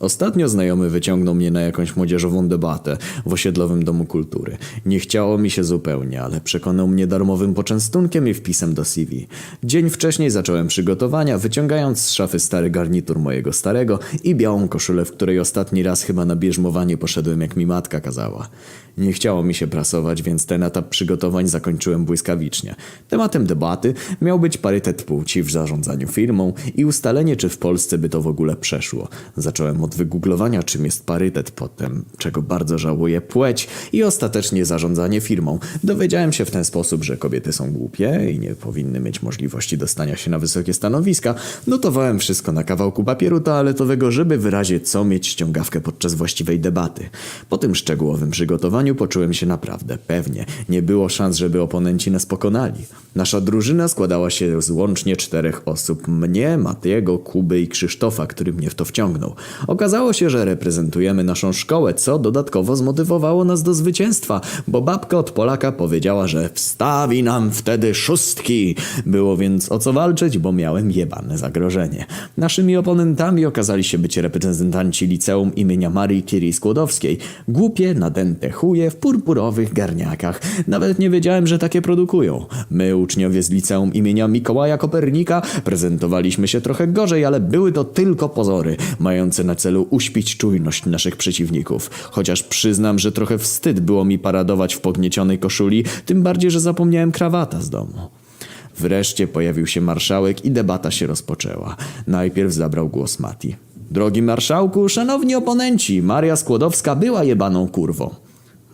Ostatnio znajomy wyciągnął mnie na jakąś młodzieżową debatę w osiedlowym domu kultury. Nie chciało mi się zupełnie, ale przekonał mnie darmowym poczęstunkiem i wpisem do CV. Dzień wcześniej zacząłem przygotowania, wyciągając z szafy stary garnitur mojego starego i białą koszulę, w której ostatni raz chyba na bierzmowanie poszedłem jak mi matka kazała. Nie chciało mi się prasować, więc ten etap przygotowań zakończyłem błyskawicznie. Tematem debaty miał być parytet płci w zarządzaniu firmą i ustalenie, czy w Polsce by to w ogóle przeszło. Zacząłem od wygooglowania, czym jest parytet, potem, czego bardzo żałuję, płeć i ostatecznie zarządzanie firmą. Dowiedziałem się w ten sposób, że kobiety są głupie i nie powinny mieć możliwości dostania się na wysokie stanowiska. Notowałem wszystko na kawałku papieru toaletowego, żeby wyrazić co mieć ściągawkę podczas właściwej debaty. Po tym szczegółowym przygotowaniu poczułem się naprawdę pewnie. Nie było szans, żeby oponenci nas pokonali. Nasza drużyna składała się z łącznie czterech osób. Mnie, Matiego, Kuby i Krzysztofa, który mnie w to wciągnął. Okazało się, że reprezentujemy naszą szkołę, co dodatkowo zmotywowało nas do zwycięstwa, bo babka od Polaka powiedziała, że wstawi nam wtedy szóstki. Było więc o co walczyć, bo miałem jebane zagrożenie. Naszymi oponentami okazali się być reprezentanci liceum imienia Marii Curie Skłodowskiej. Głupie, nadęte chuje w purpurowych garniakach. Nawet nie wiedziałem, że takie produkują. My, uczniowie z liceum imienia Mikołaja Kopernika, prezentowaliśmy się trochę gorzej, ale były to tylko pozory, mające na celu uśpić czujność naszych przeciwników. Chociaż przyznam, że trochę wstyd było mi paradować w pogniecionej koszuli, tym bardziej, że zapomniałem krawata z domu. Wreszcie pojawił się marszałek i debata się rozpoczęła. Najpierw zabrał głos Mati. Drogi marszałku, szanowni oponenci, Maria Skłodowska była jebaną kurwą.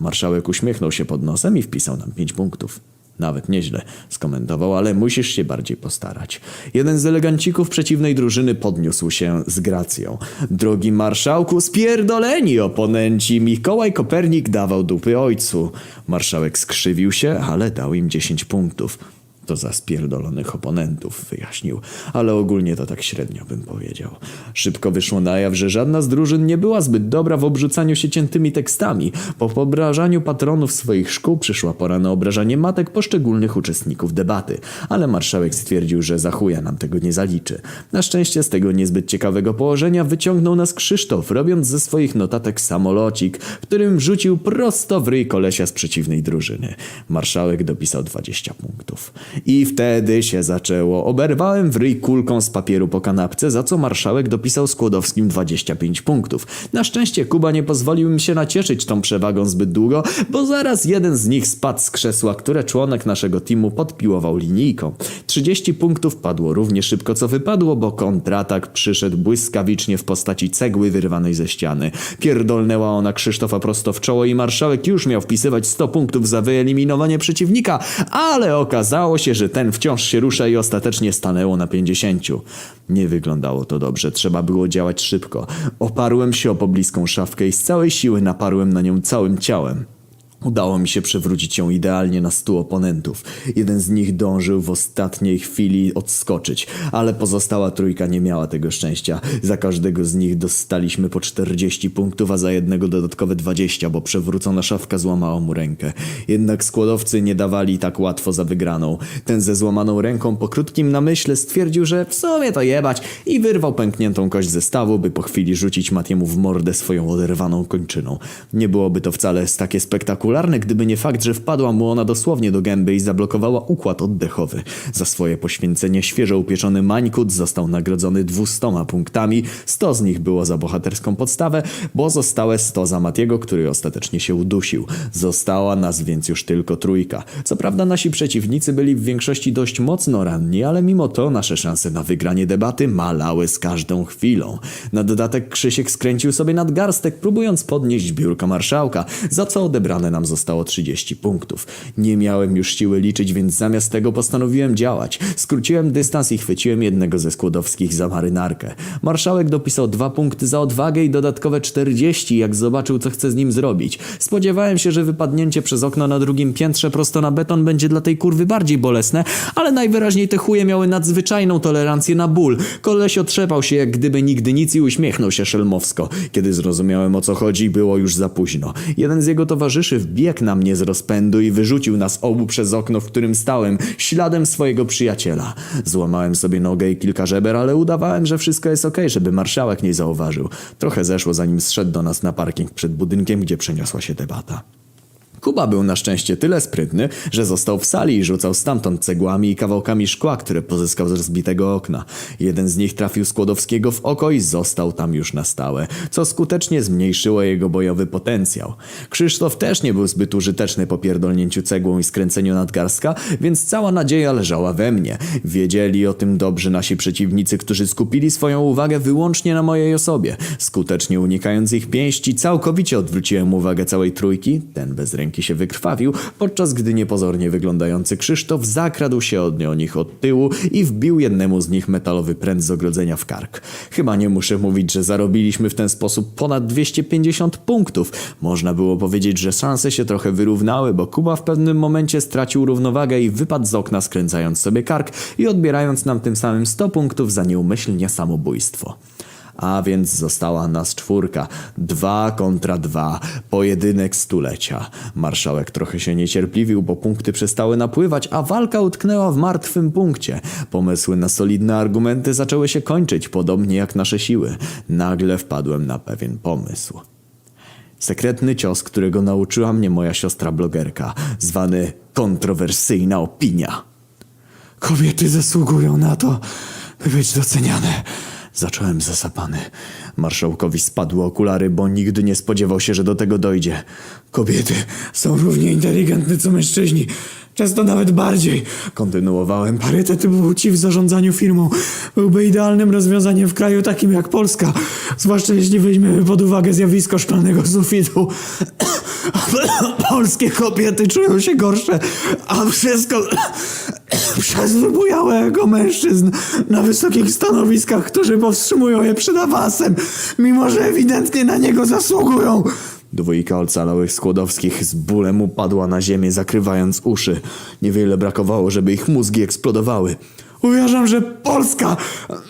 Marszałek uśmiechnął się pod nosem i wpisał nam pięć punktów. Nawet nieźle, skomentował, ale musisz się bardziej postarać. Jeden z elegancików przeciwnej drużyny podniósł się z gracją. Drogi marszałku, spierdoleni oponenci, Mikołaj Kopernik dawał dupy ojcu. Marszałek skrzywił się, ale dał im 10 punktów. To za spierdolonych oponentów, wyjaśnił, ale ogólnie to tak średnio bym powiedział. Szybko wyszło na jaw, że żadna z drużyn nie była zbyt dobra w obrzucaniu się ciętymi tekstami. Po obrażaniu patronów swoich szkół przyszła pora na obrażanie matek poszczególnych uczestników debaty, ale marszałek stwierdził, że za chuja nam tego nie zaliczy. Na szczęście z tego niezbyt ciekawego położenia wyciągnął nas Krzysztof, robiąc ze swoich notatek samolocik, którym wrzucił prosto w ryj kolesia z przeciwnej drużyny. Marszałek dopisał 20 punktów. I wtedy się zaczęło. Oberwałem w ryj kulką z papieru po kanapce, za co marszałek dopisał Skłodowskim 25 punktów. Na szczęście Kuba nie pozwolił mi się nacieszyć tą przewagą zbyt długo, bo zaraz jeden z nich spadł z krzesła, które członek naszego teamu podpiłował linijką. 30 punktów padło równie szybko co wypadło, bo kontratak przyszedł błyskawicznie w postaci cegły wyrwanej ze ściany. Pierdolnęła ona Krzysztofa prosto w czoło i marszałek już miał wpisywać 100 punktów za wyeliminowanie przeciwnika, ale okazało się, że ten wciąż się rusza i ostatecznie stanęło na 50. Nie wyglądało to dobrze, trzeba było działać szybko. Oparłem się o pobliską szafkę i z całej siły naparłem na nią całym ciałem. Udało mi się przewrócić ją idealnie na stu oponentów. Jeden z nich dążył w ostatniej chwili odskoczyć, ale pozostała trójka nie miała tego szczęścia. Za każdego z nich dostaliśmy po 40 punktów, a za jednego dodatkowe 20, bo przewrócona szafka złamała mu rękę. Jednak składowcy nie dawali tak łatwo za wygraną. Ten ze złamaną ręką po krótkim namyśle stwierdził, że w sumie to jebać i wyrwał pękniętą kość ze stawu, by po chwili rzucić Matiemu w mordę swoją oderwaną kończyną. Nie byłoby to wcale takie spektakularne, gdyby nie fakt, że wpadła mu ona dosłownie do gęby i zablokowała układ oddechowy. Za swoje poświęcenie świeżo upieczony Mańkut został nagrodzony 200 punktami, 100 z nich było za bohaterską podstawę, bo zostałe 100 za Matiego, który ostatecznie się udusił. Została nas więc już tylko trójka. Co prawda nasi przeciwnicy byli w większości dość mocno ranni, ale mimo to nasze szanse na wygranie debaty malały z każdą chwilą. Na dodatek Krzysiek skręcił sobie nadgarstek, próbując podnieść biurko marszałka, za co odebrane nam zostało 30 punktów. Nie miałem już siły liczyć, więc zamiast tego postanowiłem działać. Skróciłem dystans i chwyciłem jednego ze skłodowskich za marynarkę. Marszałek dopisał dwa punkty za odwagę i dodatkowe 40, jak zobaczył, co chce z nim zrobić. Spodziewałem się, że wypadnięcie przez okno na drugim piętrze prosto na beton będzie dla tej kurwy bardziej bolesne, ale najwyraźniej te chuje miały nadzwyczajną tolerancję na ból. Koleś otrzepał się jak gdyby nigdy nic i uśmiechnął się szelmowsko. Kiedy zrozumiałem o co chodzi, było już za późno. Jeden z jego towarzyszy wbiegł na mnie z rozpędu i wyrzucił nas obu przez okno, w którym stałem, śladem swojego przyjaciela. Złamałem sobie nogę i kilka żeber, ale udawałem, że wszystko jest okej, żeby marszałek nie zauważył. Trochę zeszło, zanim zszedł do nas na parking przed budynkiem, gdzie przeniosła się debata. Kuba był na szczęście tyle sprytny, że został w sali i rzucał stamtąd cegłami i kawałkami szkła, które pozyskał z rozbitego okna. Jeden z nich trafił Skłodowskiego w oko i został tam już na stałe, co skutecznie zmniejszyło jego bojowy potencjał. Krzysztof też nie był zbyt użyteczny po pierdolnięciu cegłą i skręceniu nadgarstka, więc cała nadzieja leżała we mnie. Wiedzieli o tym dobrze nasi przeciwnicy, którzy skupili swoją uwagę wyłącznie na mojej osobie. Skutecznie unikając ich pięści, całkowicie odwróciłem uwagę całej trójki, ten bez ręki się wykrwawił, podczas gdy niepozornie wyglądający Krzysztof zakradł się od nich od tyłu i wbił jednemu z nich metalowy pręt z ogrodzenia w kark. Chyba nie muszę mówić, że zarobiliśmy w ten sposób ponad 250 punktów. Można było powiedzieć, że szanse się trochę wyrównały, bo Kuba w pewnym momencie stracił równowagę i wypadł z okna skręcając sobie kark i odbierając nam tym samym 100 punktów za nieumyślnie samobójstwo. A więc została nas czwórka. Dwa kontra dwa. Pojedynek stulecia. Marszałek trochę się niecierpliwił, bo punkty przestały napływać, a walka utknęła w martwym punkcie. Pomysły na solidne argumenty zaczęły się kończyć, podobnie jak nasze siły. Nagle wpadłem na pewien pomysł. Sekretny cios, którego nauczyła mnie moja siostra blogerka, zwany kontrowersyjna opinia. Kobiety zasługują na to, by być doceniane. Zacząłem zasapany. Marszałkowi spadły okulary, bo nigdy nie spodziewał się, że do tego dojdzie. Kobiety są równie inteligentne co mężczyźni. Często nawet bardziej. Kontynuowałem. Parytet płci w zarządzaniu firmą byłby idealnym rozwiązaniem w kraju takim jak Polska. Zwłaszcza jeśli weźmiemy pod uwagę zjawisko szklanego sufitu. Polskie kobiety czują się gorsze, a wszystko przez wybujałego mężczyzn na wysokich stanowiskach, którzy powstrzymują je przed awansem, mimo że ewidentnie na niego zasługują. Dwójka ocalałych Skłodowskich z bólem upadła na ziemię, zakrywając uszy. Niewiele brakowało, żeby ich mózgi eksplodowały. Uważam, że Polska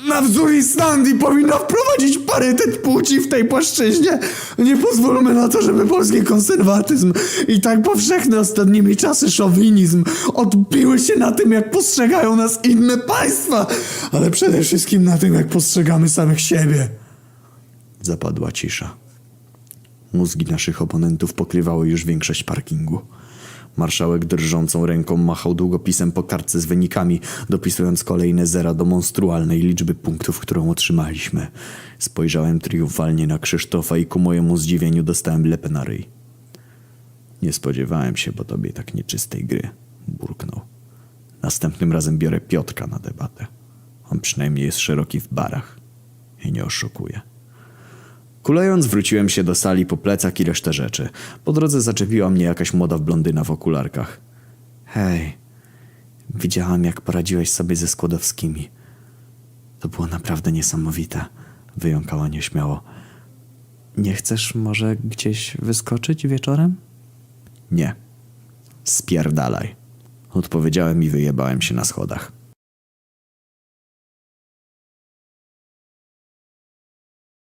na wzór Islandii powinna wprowadzić parytet płci w tej płaszczyźnie. Nie pozwólmy na to, żeby polski konserwatyzm i tak powszechny ostatnimi czasy szowinizm odbiły się na tym, jak postrzegają nas inne państwa, ale przede wszystkim na tym, jak postrzegamy samych siebie. Zapadła cisza. Mózgi naszych oponentów pokrywały już większość parkingu. Marszałek drżącą ręką machał długopisem po kartce z wynikami, dopisując kolejne zera do monstrualnej liczby punktów, którą otrzymaliśmy. Spojrzałem triumfalnie na Krzysztofa i ku mojemu zdziwieniu dostałem lepę na ryj. Nie spodziewałem się po tobie tak nieczystej gry, burknął. Następnym razem biorę Piotrka na debatę. On przynajmniej jest szeroki w barach i nie oszukuje. Kulejąc wróciłem się do sali po plecach i resztę rzeczy. Po drodze zaczepiła mnie jakaś młoda blondyna w okularkach. Hej, widziałam jak poradziłeś sobie ze Skłodowskimi. To było naprawdę niesamowite, wyjąkała nieśmiało. Nie chcesz może gdzieś wyskoczyć wieczorem? Nie. Spierdalaj. Odpowiedziałem i wyjebałem się na schodach.